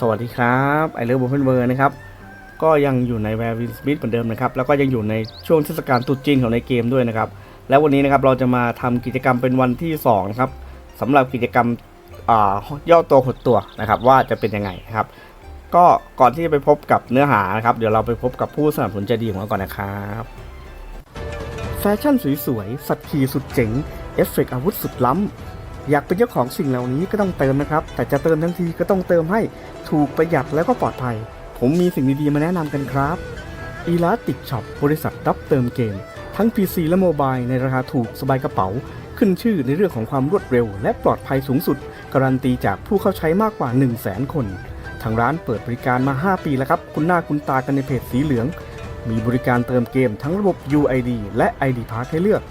สวัสดีครับไอเลิฟบุฟเฟนเบอร์นะครับ ก็ยังอยู่ในแวร์วินสมิธเหมือนเดิมนะครับ แล้วก็ยังอยู่ในช่วงเทศกาลตรุษจีนของในเกมด้วยนะครับ แล้ววันนี้นะครับเราจะมาทำกิจกรรมเป็นวันที่2นะครับสำหรับกิจกรรมอ่าย่อตัวหดตัวนะครับว่าจะเป็นยังไงนะครับ ก็ก่อนที่จะไปพบกับเนื้อหานะครับ เดี๋ยวเราไปพบกับผู้สนับสนุนใจดีของเราก่อนนะครับแฟชั่นสวยๆสัตว์ขี่สุดเจ๋งเอฟเฟกต์อาวุธสุดล้ำ อยากเป็นเจ้าของสิ่งเหล่านี้ก็ต้องเติมนะครับ แต่จะเติมทั้งทีก็ต้องเติมให้ถูกประหยัดแล้วก็ปลอดภัย ผมมีสิ่งดีๆมาแนะนำกันครับ e l a s t i c Shop บริษัทรับเติมเกม ทั้ง PC และโมบายในราคาถูกสบายกระเป๋า ขึ้นชื่อในเรื่องของความรวดเร็ว และปลอดภัยสูงสุด การันตีจากผู้เข้าใช้มากกว่า 1 0 0 0 0แสนคน ทางร้านเปิดบริการมา 5 ปีแล้วครับ คุณหน้าคุณตากันในเพจสีเหลือง มีบริการเติมเกมทั้งระบบ UID และ ID Pass ให้เลือก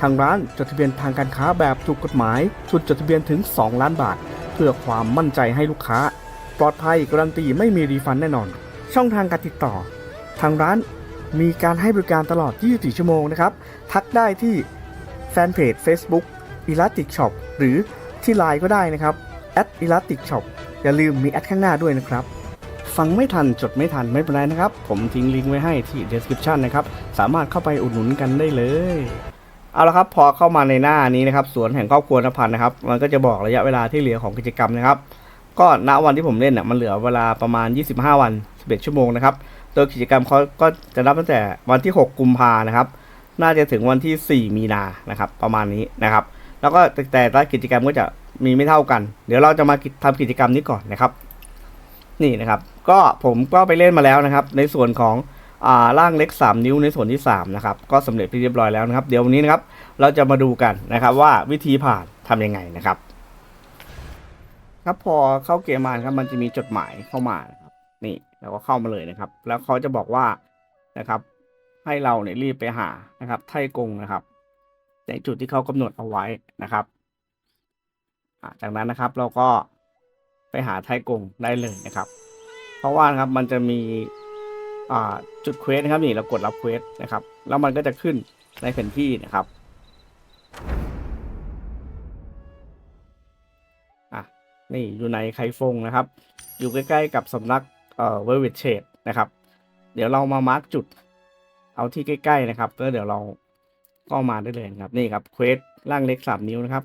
ทางร้านจดทะเบียนทางการค้าแบบถูกกฎหมายทุนจดทะเบียนถึง 2 ล้านบาท เพื่อความมั่นใจให้ลูกค้า ปลอดภัยการันตีไม่มีรีฟันแน่นอน ช่องทางการติดต่อ ทางร้านมีการให้บริการตลอด 24 ชั่วโมงนะครับ ทักได้ที่แฟนเพจ Facebook Elastic Shop หรือที่ไลน์ก็ได้นะครับ @elastic shop อย่าลืมมีแอดข้างหน้าด้วยนะครับฟังไม่ทันจดไม่ทันไม่เป็นไรนะครับ ผมทิ้งลิงก์ไว้ให้ที่ description นะครับ สามารถเข้าไปอุดหนุนกันได้เลย เอาละครับพอเข้ามาในหน้านี้นะครับสวนแห่งครอบครัวนภันนะครับ มันก็จะบอกระยะเวลาที่เหลือของกิจกรรมนะครับ ก็ณวันที่ผมเล่นน่ะมันเหลือเวลาประมาณ 25 วัน 11 ชั่วโมงนะครับโดยกิจกรรมเขาก็จะนับตั้งแต่วันที่ 6 กุมภานะครับ น่าจะถึงวันที่ 4 มีนานะครับ ประมาณนี้นะครับ แล้วก็แต่ละกิจกรรมก็จะมีไม่เท่ากัน เดี๋ยวเราจะมาทำกิจกรรมนี้ก่อนนะครับ นี่นะครับ ก็ผมก็ไปเล่นมาแล้วนะครับ ในส่วนของ ร่างเล็ก 3 นิ้วในส่วนที่3นะครับก็สำเร็จไปเรียบร้อยแล้วนะครับ เดี๋ยววันนี้นะครับเราจะมาดูกันนะครับว่าวิธีผ่านทำยังไงนะครับ ครับพอเข้าเกมมาครับมันจะมีจดหมายเข้ามานะครับนี่เราก็เข้ามาเลยนะครับ แล้วเขาจะบอกว่านะครับให้เราเนี่ยรีบไปหานะครับไทกงนะครับในจุดที่เขากำหนดเอาไว้นะครับจากนั้นนะครับเราก็ไปหาไทกงได้เลยนะครับ เพราะว่านะครับมันจะมี จุดเควสนะครับนี่เรากดรับเควสนะครับ แล้วมันก็จะขึ้นในแผนที่นะครับอะนี่อยู่ในไคฟงนะครับ อยู่ใกล้ๆกับสำนักเอ่อเวอร์วิเชดนะครับ เดี๋ยวเรามามาร์กจุด เอาที่ใกล้ๆนะครับแล้วเดี๋ยวเราก็มาได้เลยครับนี่ครับเควสร่างเล็กสามนิ้วนะครับ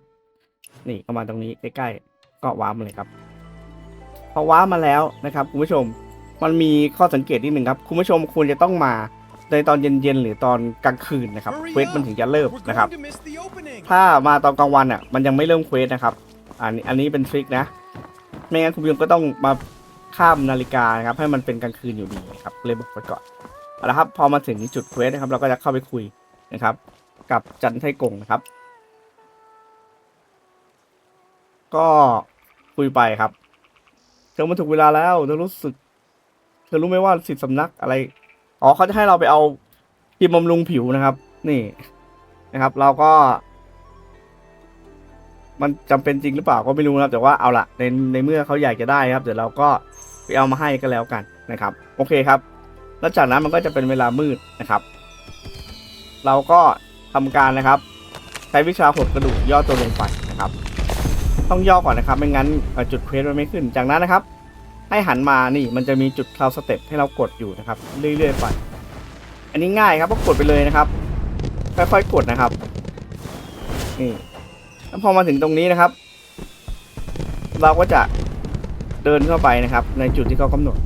นี่ก็มาตรงนี้ใกล้ๆก็ว้ามาเลยครับพอว้ามาแล้วนะครับคุณผู้ชม มันมีข้อสังเกตนิดหนึ่งครับ คุณผู้ชมควรจะต้องมาในตอนเย็นๆหรือตอนกลางคืนนะครับเควสมันถึงจะเริ่มนะครับ ถ้ามาตอนกลางวันอะมันยังไม่เริ่มเควสนะครับ อันนี้อันนี้เป็นทริคนะ ไม่งั้นคุณผู้ชมก็ต้องมาข้ามนาฬิกานะครับ ให้มันเป็นกลางคืนอยู่ดีนะครับเลยบอกไว้ก่อนเอาละครับ พอมาถึงจุดเควสนะครับ เราก็จะเข้าไปคุยนะครับ กับจันไทกงนะครับ ก็คุยไปครับเธอมาถูกเวลาแล้วเธอรู้สึกเธ อรู้ไหมว่าสิทธิสำนักอะไร อ๋อเขาจะให้เราไปเอาครีมบำรุงผิวนะครับ นี่นะครับ เราก็ มันจำเป็นจริงหรือเปล่าก็ไม่รู้นะครับ แต่ว่าเอาละในในเมื่อเขาอยากจะได้ครับ เดี๋ยวเราก็ไปเอามาให้ก็แล้วกันนะครับ โอเคครับ แล้วจากนั้นมันก็จะเป็นเวลามืดนะครับ เราก็ทำการนะครับ ใช้วิชาหดกระดูกย่อตัวลงไปนะครับ ต้องย่อก่อนนะครับ ไม่งั้นจุดเควสมันไม่ขึ้น จากนั้นนะครับ ให้หันมานี่มันจะมีจุดคลาวสเต็ปให้เรากดอยู่นะครับ เรื่อยๆไป อันนี้ง่ายครับก็กดไปเลยนะครับ ค่อยๆกดนะครับ นี่แล้วพอมาถึงตรงนี้นะครับ เราก็จะเดินเข้าไปนะครับ ในจุดที่เขากำหนด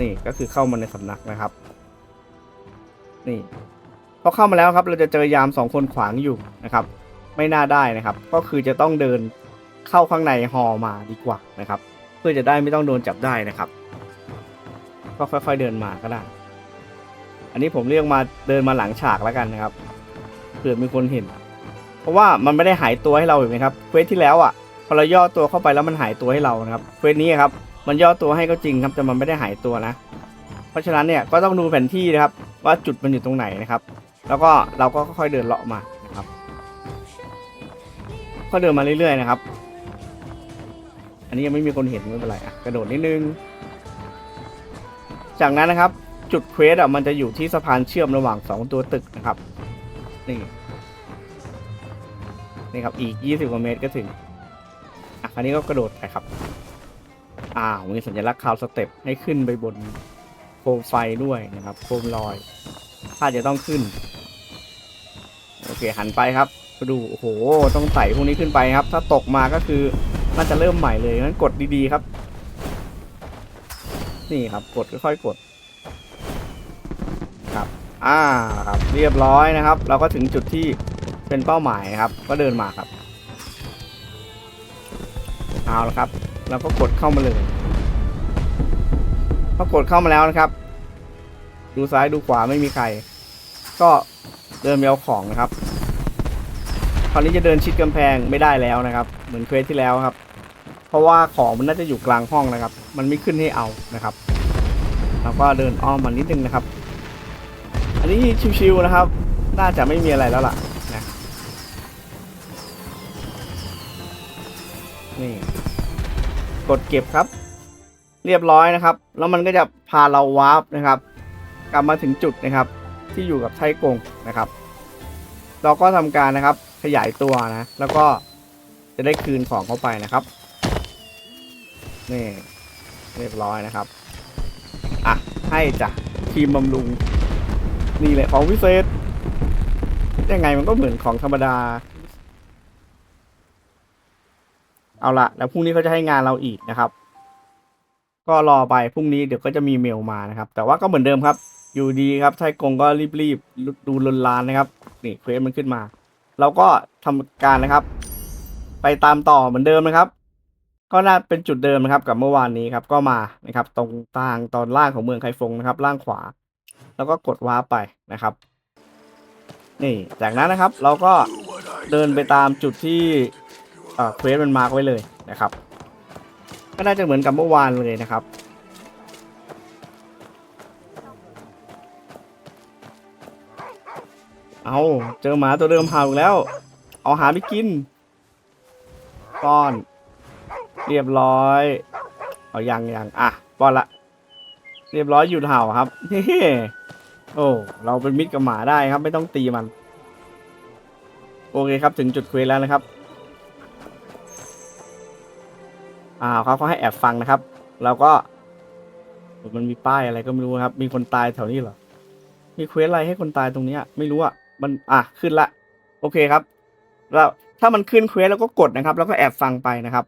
นี่ก็คือเข้ามาในสำนักนะครับ นี่พอเข้ามาแล้วครับ เราจะเจอยามสองคนขวางอยู่นะครับ ไม่น่าได้นะครับ ก็คือจะต้องเดินเข้าข้างในฮอมาดีกว่านะครับ พื่อจะได้ไม่ต้องโดนจับได้นะครับ ก็ค่อยๆเดินมาก็ได้ อันนี้ผมเรียกมาเดินมาหลังฉากแล้วกันนะครับเผื่อมีคนเห็น เพราะว่ามันไม่ได้หายตัวให้เราเห็นไหมครับเควสที่แล้วอะพอเราย่อตัวเข้าไปแล้วมันหายตัวให้เรานะครับเควสนี้ครับ มันย่อตัวให้ก็จริงครับแต่มันไม่ได้หายตัวนะ เพราะฉะนั้นเนี่ยก็ต้องดูแผนที่นะครับ ว่าจุดมันอยู่ตรงไหนนะครับ แล้วก็เราก็ค่อยๆเดินเลาะมานะครับ ก็เดินมาเรื่อยๆนะครับ นนี้ยังไม่มีคนเห็นไม่เป็นไรอะกระโดดนิดนึง จากนั้นนะครับ จุดเควสอะมันจะอยู่ที่สะพานเชื่อมระหว่างสองตัวตึกนะครับ นี่นี่ครับอีก 20กว่าเมตรก็ถึงอะคราวนี้ก็กระโดดไปครับอ้าวมีสัญลักษณ์คาวสเต็ปให้ขึ้นไปบนโคมไฟด้วยนะครับโคมลอย ถ้าจะต้องขึ้น โอเคหันไปครับดูโอ้โหต้องไต่พวกนี้ขึ้นไปครับ ถ้าตกมาก็คือ น่าจะเริ่มใหม่เลยงั้นกดดีๆครับ นี่ครับกดค่อยๆกด ครับ อ่าครับ เรียบร้อยนะครับ เราก็ถึงจุดที่เป็นเป้าหมายครับ ก็เดินมาครับ เอาละครับ เราก็กดเข้ามาเลยพอกดเข้ามาแล้วนะครับ ดูซ้ายดูขวาไม่มีใคร ก็เดินไปเอาของนะครับ ราวนี้จะเดินชิดกำแพงไม่ได้แล้วนะครับ เหมือนเควสที่แล้วครับ เพราะว่าของมันน่าจะอยู่กลางห้องนะครับ มันไม่ขึ้นให้เอานะครับเราก็เดินอ้อมมานิดนึงนะครับ อันนี้ชิวๆนะครับ น่าจะไม่มีอะไรแล้วล่ะนะนี่กดเก็บครับ เรียบร้อยนะครับ แล้วมันก็จะพาเราวาร์ปนะครับ กลับมาถึงจุดนะครับ ที่อยู่กับไทกงนะครับ เราก็ทำการนะครับ ยายตัวนะ แล้วก็จะได้คืนของเข้าไปนะครับ นี่ เรียบร้อยนะครับ อะ ให้จ้ะทีมบำรุง นี่แหละของพิเศษ ยังไงมันก็เหมือนของธรรมดา เอาละแล้วพรุ่งนี้เขาจะให้งานเราอีกนะครับ ก็รอไปพรุ่งนี้เดี๋ยวก็จะมีเมลมานะครับ แต่ว่าก็เหมือนเดิมครับ อยู่ดีครับไทยกงก็รีบๆดูลนลานนะครับ นี่เควสมันขึ้นมา เราก็ทำการนะครับ ไปตามต่อเหมือนเดิมนะครับ ก็น่าเป็นจุดเดิมนะครับ กับเมื่อวานนี้ครับ ก็มานะครับ ตรงทางตอนล่างของเมืองไคฟงนะครับ ล่างขวา แล้วก็กดว้าไปนะครับ นี่จากนั้นนะครับ เราก็เดินไปตามจุดที่เอ่อเควสมันมาร์กไว้เลยนะครับ ก็น่าจะเหมือนกับเมื่อวานเลยนะครับ เอาเจอหมาตัวเดิมเห่าอีกแล้ว เอาหาไปกินป้อน เรียบร้อย เอายังยังอะป้อนละ เรียบร้อยหยุดเห่าครับเฮ้โอ้เราเป็นมิตรกับหมาได้ครับ ไม่ต้องตีมัน โอเคครับถึงจุดเควสแล้วนะครับอ่าเขาเขาให้แอบฟังนะครับ เราก็ มันมีป้ายอะไรก็ไม่รู้ครับ มีคนตายแถวนี้เหรอมีเควสอะไรให้คนตายตรงเนี้ยไม่รู้อะ มันอะขึ้นละ โอเคครับแล้วถ้ามันขึ้นเควสแล้วก็กดนะครับ แล้วก็แอบฟังไปนะครับ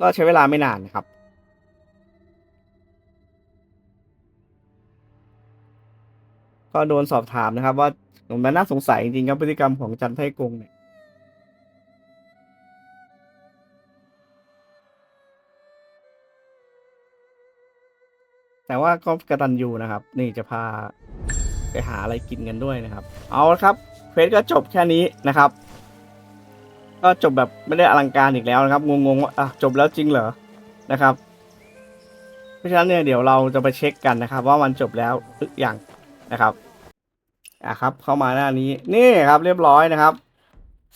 ก็ใช้เวลาไม่นานนะครับ ก็โดนสอบถามนะครับ ว่าผมันน่าสงสัยจริงๆครับพฤติกรรมของจันไทกงเนี่ยแต่ว่าก็กระตันยูนะครับ นี่จะพา ไปหาอะไรกินกันด้วยนะครับ เอาละครับเควสก็จบแค่นี้นะครับ ก็จบแบบไม่ได้อลังการอีกแล้วนะครับงงๆว่าอะจบแล้วจริงเหรอนะครับ เพราะฉะนั้นเนี่ยเดี๋ยวเราจะไปเช็คกันนะครับ ว่ามันจบแล้วหรือยังนะครับอะครับ เข้ามาหน้านี้นี่ครับเรียบร้อยนะครับ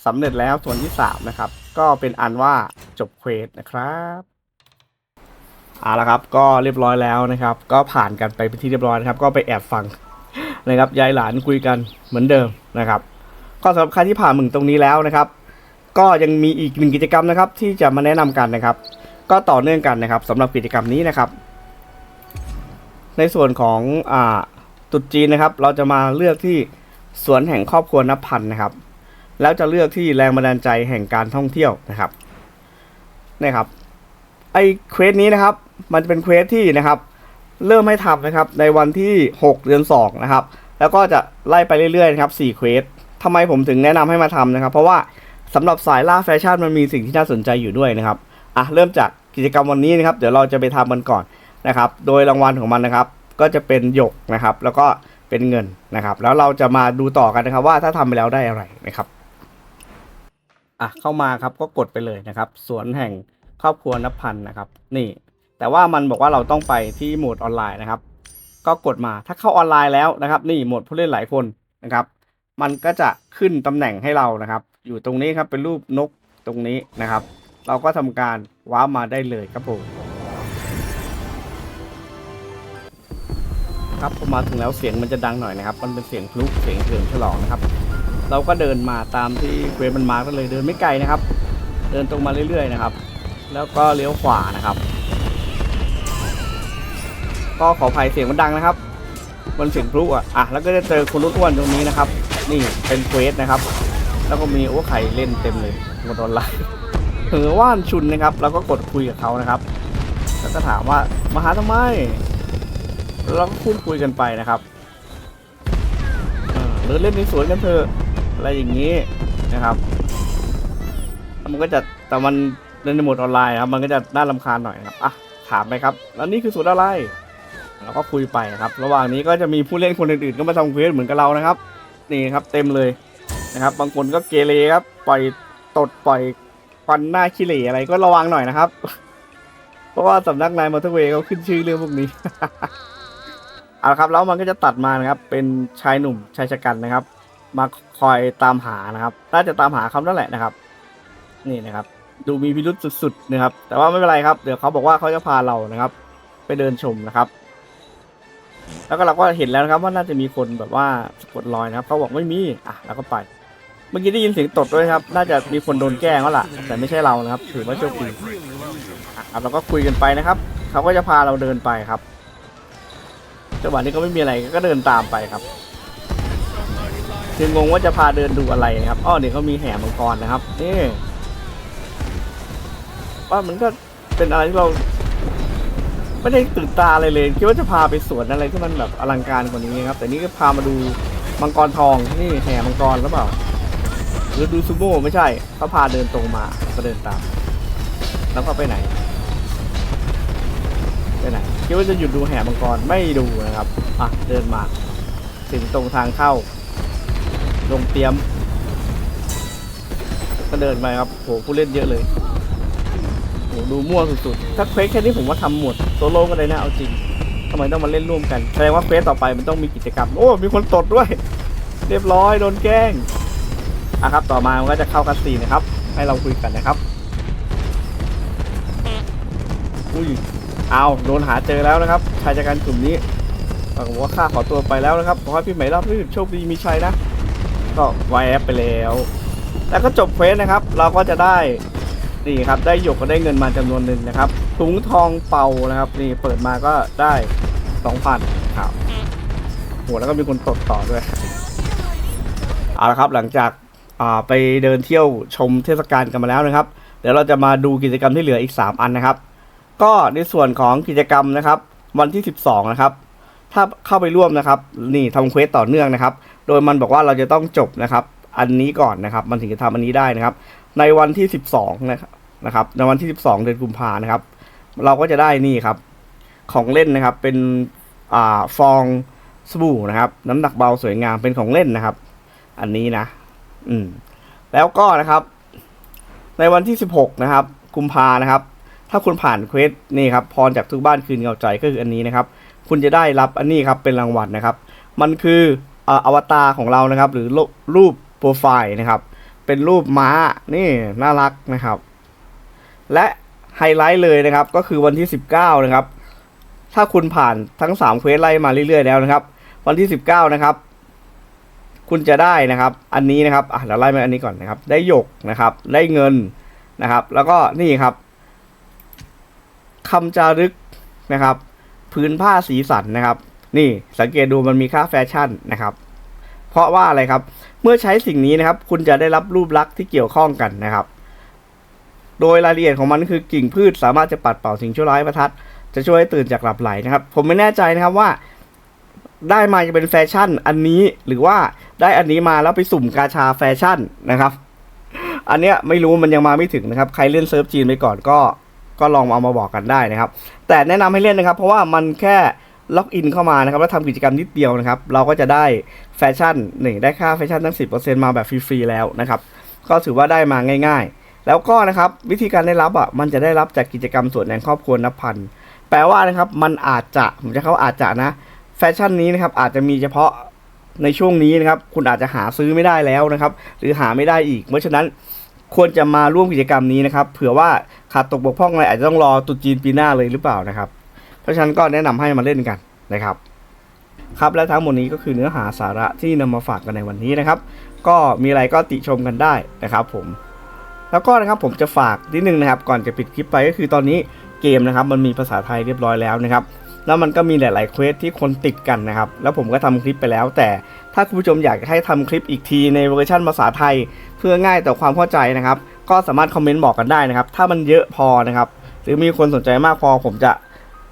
สำเร็จแล้วส่วนที่สามนะครับ ก็เป็นอันว่าจบเควสนะครับเอาละครับก็เรียบร้อยแล้วนะครับ ก็ผ่านกันไปเป็นที่เรียบร้อยนะครับ ก็ไปแอบฟัง นะครับยายหลานคุยกันเหมือนเดิมนะครับก็สำหรับใครที่ผ่านมึงตรงนี้แล้วนะครับ ก็ยังมีอีกหนึ่งกิจกรรมนะครับ ที่จะมาแนะนำกันนะครับ ก็ต่อเนื่องกันนะครับสำหรับกิจกรรมนี้นะครับ ในส่วนของอ่าตรุษจีนนะครับ เราจะมาเลือกที่สวนแห่งครอบครัวนับพันนะครับ แล้วจะเลือกที่แรงบันดาลใจแห่งการท่องเที่ยวนะครับนะครับไอเควสนี้นะครับ มันจะเป็นเควสที่นะครับ เริ่มให้ทำนะครับในวันที่ 6 เดือน2นะครับแล้วก็จะไล่ไปเรื่อยๆนะครับ4เควสทำไมผมถึงแนะนำให้มาทำนะครับ เพราะว่าสำหรับสายล่าแฟชั่นมันมีสิ่งที่น่าสนใจอยู่ด้วยนะครับอะเริ่มจากกิจกรรมวันนี้นะครับ เดี๋ยวเราจะไปทำมันก่อนนะครับ โดยรางวัลของมันนะครับ ก็จะเป็นหยกนะครับ แล้วก็เป็นเงินนะครับ แล้วเราจะมาดูต่อกันนะครับ ว่าถ้าทำไปแล้วได้อะไรนะครับอะเข้ามาครับก็กดไปเลยนะครับสวนแห่งครอบครัวนับพันนะครับ นี่ แต่ว่ามันบอกว่าเราต้องไปที่โหมดออนไลน์นะครับ ก็กดมาถ้าเข้าออนไลน์แล้วนะครับ นี่โหมดผู้เล่นหลายคนนะครับ มันก็จะขึ้นตำแหน่งให้เรานะครับ อยู่ตรงนี้ครับเป็นรูปนกตรงนี้นะครับ เราก็ทำการว้ามาได้เลยครับผมครับพอมาถึงแล้วเสียงมันจะดังหน่อยนะครับ มันเป็นเสียงพลุเสียงเฉลิมฉลองนะครับ เราก็เดินมาตามที่เวสมันมาร์กเลยเดินไม่ไกลนะครับ เดินตรงมาเรื่อยๆนะครับ แล้วก็เลี้ยวขวานะครับ ก็ขออภัยเสียงมันดังนะครับ มันเสียงพลุอะอะแล้วก็จะเจอคนอ้วนตรงนี้นะครับ นี่เป็นเควสนะครับ แล้วก็มีโอ้ไข่เล่นเต็มเลยหมดออนไลน์เหือว่านชุนนะครับ แล้วก็กดคุยกับเขานะครับ แล้วก็ถามว่ามาหาทำไมแล้วก็พูดคุยกันไปนะครับอ่าหรือเล่นในสวนกันเถอะอะไรอย่างนี้นะครับมันก็จะแต่มันเล่นในโหมดออนไลน์ครับ มันก็จะน่ารำคาญหน่อยนะครับ อะ ถามไปครับ แล้วนี่คือสวนอะไร เราก็คุยไปนะครับ ระหว่างนี้ก็จะมีผู้เล่นคนอื่นๆ ก็มาทำเควสเหมือนกับเรานะครับ นี่ครับเต็มเลยนะครับ บางคนก็เกเรครับปล่อยตดปล่อยควันหน้าขี้เหร่อะไรก็ระวังหน่อยนะครับ เพราะว่าสำนักนายมอเตอร์เวย์เขาขึ้นชื่อเรื่องพวกนี้เอาละครับแล้วมันก็จะตัดมานะครับเป็นชายหนุ่มชายชะกันนะครับ มาคอยตามหานะครับน่าจะตามหาเขานั่นแหละนะครับ นี่นะครับ ดูมีพิรุษสุดๆนะครับ แต่ว่าไม่เป็นไรครับ เดี๋ยวเขาบอกว่าเขาจะพาเรานะครับ ไปเดินชมนะครับ แล้วก็เราก็เห็นแล้วนะครับว่าน่าจะมีคนแบบว่าสะกดรอยนะครับเขาบอกไม่มีอะเราก็ไป เมื่อกี้ได้ยินเสียงตดด้วยครับ น่าจะมีคนโดนแกล้งแล้วล่ะ แต่ไม่ใช่เรานะครับ ถือว่าโชคดีอะเราก็คุยกันไปนะครับเขาก็จะพาเราเดินไปครับจังหวะนี้ก็ไม่มีอะไรก็เดินตามไปครับคืองงว่าจะพาเดินดูอะไรนะครับอ้อเดี๋ยวเขามีแห่มังกรนะครับนี่ว่ามันก็เป็นอะไรที่เรา ไม่ได้ตื่นตาอะไรเลยคิดว่าจะพาไปสวนอะไรที่มันแบบอลังการกว่านี้ครับ แต่นี่ก็พามาดูมังกรทองนี่แห่มังกรหรือเปล่าหรือดูซูโม่ไม่ใช่เขาพาเดินตรงมาก็เดินตาม แล้วก็ไปไหนไปไหนคิดว่าจะหยุดดูแห่มังกรไม่ดูนะครับอะเดินมา ถึงตรงทางเข้า ลงเตรียม ก็เดินไปครับโหผู้เล่นเยอะเลย โหดูมั่วสุดๆ ถ้าเควสแค่นี้ผมว่าทำหมดโซโล่กันเลยนะเอาจริงทำไมต้องมาเล่นร่วมกันแสดงว่าเควสต่อไปมันต้องมีกิจกรรม โอ้ มีคนตดด้วย เรียบร้อยโดนแกล้งอะครับ ต่อมามันก็จะเข้าคัสซีนนะครับ ให้เราคุยกันนะครับ อุ้ยเอาโดนหาเจอแล้วนะครับชายจัดการกลุ่มนี้บอกว่าข้าขอตัวไปแล้วนะครับขอให้พี่ใหม่รับรื่นโชคดีมีชัยนะ ก็ไวแอปไปแล้ว แล้วก็จบเควสนะครับ เราก็จะได้ นี่ครับได้หยกก็ได้เงินมาจำนวนหนึ่งนะครับถุงทองเป่านะครับนี่เปิดมาก็ได้สองพันครับโหแล้วก็มีคนตดต่อด้วยเอาละครับหลังจากไปเดินเที่ยวชมเทศกาลกันมาแล้วนะครับ เดี๋ยวเราจะมาดูกิจกรรมที่เหลืออีก 3 อันนะครับ ก็ในส่วนของกิจกรรมนะครับ วันที่ 12 นะครับ ถ้าเข้าไปร่วมนะครับ นี่ทำเควสต่อเนื่องนะครับ โดยมันบอกว่าเราจะต้องจบนะครับ อันนี้ก่อนนะครับ มันถึงจะทำอันนี้ได้นะครับ ในวันที่ 12 นะครับ นะครับในวันที่ 12 เดือนกุมภานะครับ เราก็จะได้นี่ครับ ของเล่นนะครับ เป็นอ่าฟองสบู่นะครับ น้ำหนักเบาสวยงามเป็นของเล่นนะครับ อันนี้นะ อืม แล้วก็นะครับ ในวันที่ 16 นะครับ กุมภานะครับ ถ้าคุณผ่านเควสนี่ครับพรจากทุกบ้านคืนเงาใจก็คืออันนี้นะครับ คุณจะได้รับอันนี้ครับเป็นรางวัลนะครับ มันคืออวตารของเรานะครับ หรือรูปโปรไฟล์นะครับ เป็นรูปม้านี่น่ารักนะครับ และไฮไลท์เลยนะครับ ก็คือวันที่ 19 นะครับ ถ้าคุณผ่านทั้ง3เควสไล่มาเรื่อยๆแล้วนะครับ วันที่ 19 นะครับ คุณจะได้นะครับ อันนี้นะครับอะเราไล่มาอันนี้ก่อนนะครับ ได้หยกนะครับ ได้เงินนะครับ แล้วก็นี่ครับคำจารึกนะครับ พื้นผ้าสีสันนะครับ นี่สังเกตดูมันมีค่าแฟชั่นนะครับ เพราะว่าอะไรครับ เมื่อใช้สิ่งนี้นะครับ คุณจะได้รับรูปลักษณ์ที่เกี่ยวข้องกันนะครับ โดยรายละเอียดของมันคือกิ่งพืชสามารถจะปัดเป่าสิ่งชั่วร้ายประทัด จะช่วยตื่นจากหลับไหลนะครับ ผมไม่แน่ใจนะครับว่า ได้มาจะเป็นแฟชั่นอันนี้หรือว่าได้อันนี้มาแล้วไปสุ่มกาชาแฟชั่นนะครับ อันเนี้ยไม่รู้มันยังมาไม่ถึงนะครับ ใครเล่นเซิร์ฟจีนไปก่อนก็ก็ลองเอามาบอกกันได้นะครับ แต่แนะนำให้เล่นนะครับ เพราะว่ามันแค่ล็อกอินเข้ามานะครับแล้วทำกิจกรรมนิดเดียวนะครับ เราก็จะได้แฟชั่นหนึ่งได้ค่าแฟชั่นตั้ง 10%มาแบบฟรีๆแล้วนะครับ ก็ถือว่าได้มาง่าย ๆ แล้วก็นะครับวิธีการได้รับอะมันจะได้รับจากกิจกรรมส่วนแห่งครอบครัวนับพันแปลว่านะครับมันอาจจะผมจะเขาอาจจะนะ แฟชั่นนี้นะครับอาจจะมีเฉพาะในช่วงนี้นะครับ คุณอาจจะหาซื้อไม่ได้แล้วนะครับ หรือหาไม่ได้อีก เพราะฉะนั้นควรจะมาร่วมกิจกรรมนี้นะครับ เผื่อว่าขาดตกบกพร่องอะไรอาจจะต้องรอตุจีนปีหน้าเลยหรือเปล่านะครับ เพราะฉะนั้นก็แนะนำให้มาเล่นกันนะครับ ครับและทั้งหมดนี้ก็คือเนื้อหาสาระที่นำมาฝากกันในวันนี้นะครับ ก็มีอะไรก็ติชมกันได้นะครับ ผม แล้วก็นะครับผมจะฝากนิดนึงนะครับ ก่อนจะปิดคลิปไปก็คือตอนนี้เกมนะครับมันมีภาษาไทยเรียบร้อยแล้วนะครับแล้วมันก็มีหลาย ๆ เควสที่คนติดกันนะครับ แล้วผมก็ทำคลิปไปแล้ว แต่ถ้าคุณผู้ชมอยากให้ทำคลิปอีกทีในเวอร์ชันภาษาไทย เพื่อง่ายต่อความเข้าใจนะครับ ก็สามารถคอมเมนต์บอกกันได้นะครับ ถ้ามันเยอะพอนะครับ หรือมีคนสนใจมากพอผมจะ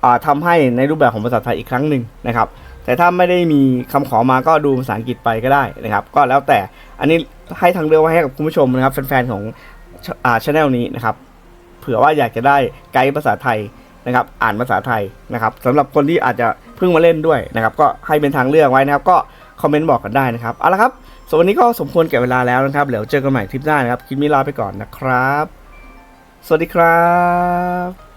อ่าทำให้ในรูปแบบของภาษาไทยอีกครั้งหนึ่งนะครับ แต่ถ้าไม่ได้มีคำขอมาก็ดูภาษาอังกฤษไปก็ได้นะครับ ก็แล้วแต่ อันนี้ให้ทางเลือกไว้ให้กับคุณผู้ชมนะครับ แฟน ๆ ของ อ่าช anel นี้นะครับ เผื่อว่าอยากจะได้ไกด์ภาษาไทยนะครับ อ่านภาษาไทยนะครับสำหรับคนที่อาจจะเพิ่งมาเล่นด้วยนะครับ ก็ให้เป็นทางเลือกไว้นะครับ ก็คอมเมนต์บอกกันได้นะครับเอาละครับส่วนวันนี้ก็สมควรแก่เวลาแล้วนะครับเดี๋ยวเจอกันใหม่คลิปหน้านะครับคลิปนี้ลาไปก่อนนะครับ สวัสดีครับ